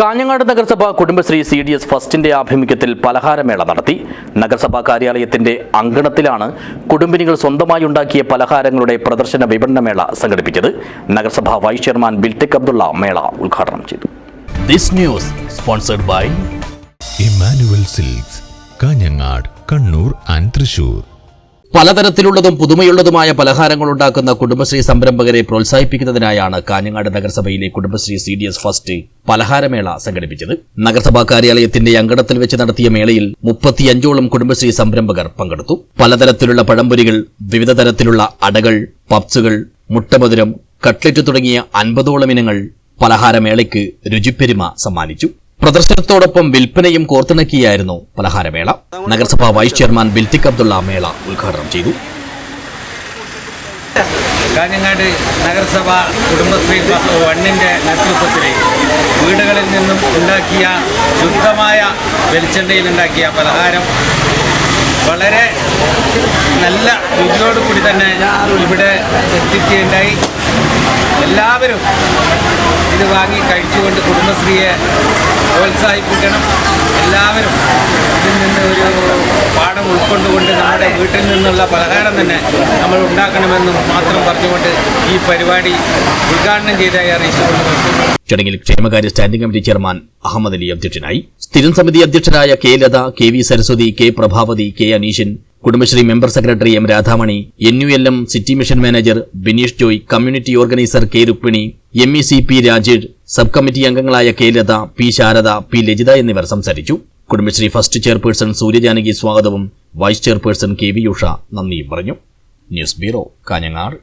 കാഞ്ഞങ്ങാട് നഗരസഭ Kudumbashree C D S ഫസ്റ്റിന്റെ ആഭിമുഖ്യത്തിൽ പലഹാരമേള നടത്തി. നഗരസഭാ കാര്യാലയത്തിന്റെ അങ്കണത്തിലാണ് കുടുംബിനികൾ സ്വന്തമായി ഉണ്ടാക്കിയ പലഹാരങ്ങളുടെ പ്രദർശന വിപണനമേള സംഘടിപ്പിച്ചത്. നഗരസഭാ വൈസ് ചെയർമാൻ ബിൽറ്റെക് അബ്ദുള്ള മേള ഉദ്ഘാടനം ചെയ്തു. This news sponsored by Emmanuel silks Kanhangad Kannur and Thrissur പലതരത്തിലുള്ളതും പുതുമയുള്ളതുമായ പലഹാരങ്ങൾ ഉണ്ടാക്കുന്ന കുടുംബശ്രീ സംരംഭകരെ പ്രോത്സാഹിപ്പിക്കുന്നതിനായാണ് കാഞ്ഞങ്ങാട് നഗരസഭയിലെ Kudumbashree C D S first പലഹാരമേള സംഘടിപ്പിച്ചത്. നഗരസഭാ കാര്യാലയത്തിന്റെ അങ്കണത്തിൽ വെച്ച് നടത്തിയ മേളയിൽ മുപ്പത്തിയഞ്ചോളം കുടുംബശ്രീ സംരംഭകർ പങ്കെടുത്തു. പലതരത്തിലുള്ള പഴംപൊരികൾ വിവിധ തരത്തിലുള്ള അടകൾ പപ്സുകൾ മുട്ടമധുരം കട്ട്ലറ്റ് തുടങ്ങിയ അൻപതോളം ഇനങ്ങൾ പലഹാരമേളയ്ക്ക് രുചിപ്പെരുമ സമ്മാനിച്ചു. പ്രദർശനത്തോടൊപ്പം വിൽപ്പനയും കോർത്തിണക്കിയായിരുന്നു പലഹാരമേള. നഗരസഭാ വൈസ് ചെയർമാൻ ബിൽത്തിക് അബ്ദുള്ള മേള ഉദ്ഘാടനം ചെയ്തു. കാഞ്ഞങ്ങാട് നഗരസഭ കുടുംബശ്രീ വണ്ണിന്റെ നേതൃത്വത്തിൽ വീടുകളിൽ നിന്നും ഉണ്ടാക്കിയ ശുദ്ധമായ വെളിച്ചെണ്ണയിൽ ഉണ്ടാക്കിയ പലഹാരം വളരെ നല്ല രുചിയോടുകൂടി തന്നെ ഇവിടെ എത്തിക്കുകയുണ്ടായി എല്ലാവരും ഇത് വാങ്ങി കഴിച്ചുകൊണ്ട് കുടുംബശ്രീയെ പ്രോത്സാഹിപ്പിക്കണം. എല്ലാവരും ഇതിൽ നിന്ന് ഒരു പാഠം ഉൾക്കൊണ്ടുകൊണ്ട് നമ്മുടെ വീട്ടിൽ നിന്നുള്ള പലഹാരം തന്നെ നമ്മൾ ഉണ്ടാക്കണമെന്ന് മാത്രം പറഞ്ഞുകൊണ്ട് ഈ പരിപാടി ഉദ്ഘാടനം ചെയ്തായി അറിയിച്ചുകൊണ്ട് ചടങ്ങിൽ ക്ഷേമകാര്യ standing committee chairman Ahmed Ali അധ്യക്ഷനായി. സ്ഥിരം സമിതി അധ്യക്ഷരായ K Latha K V Saraswathi K Prabhavathi K Aneeshan Kudumbashree member secretary M Radhamani N U L M city mission manager Bineesh Joy community organiser K Rukmini M E C P Rajesh sub committee അംഗങ്ങളായ K Latha P Sharada P Lajitha എന്നിവർ സംസാരിച്ചു. Kudumbashree first chairperson Suryajanaki സ്വാഗതവും vice chairperson K V Usha നന്ദിയും പറഞ്ഞു. News bureau Kanhangad.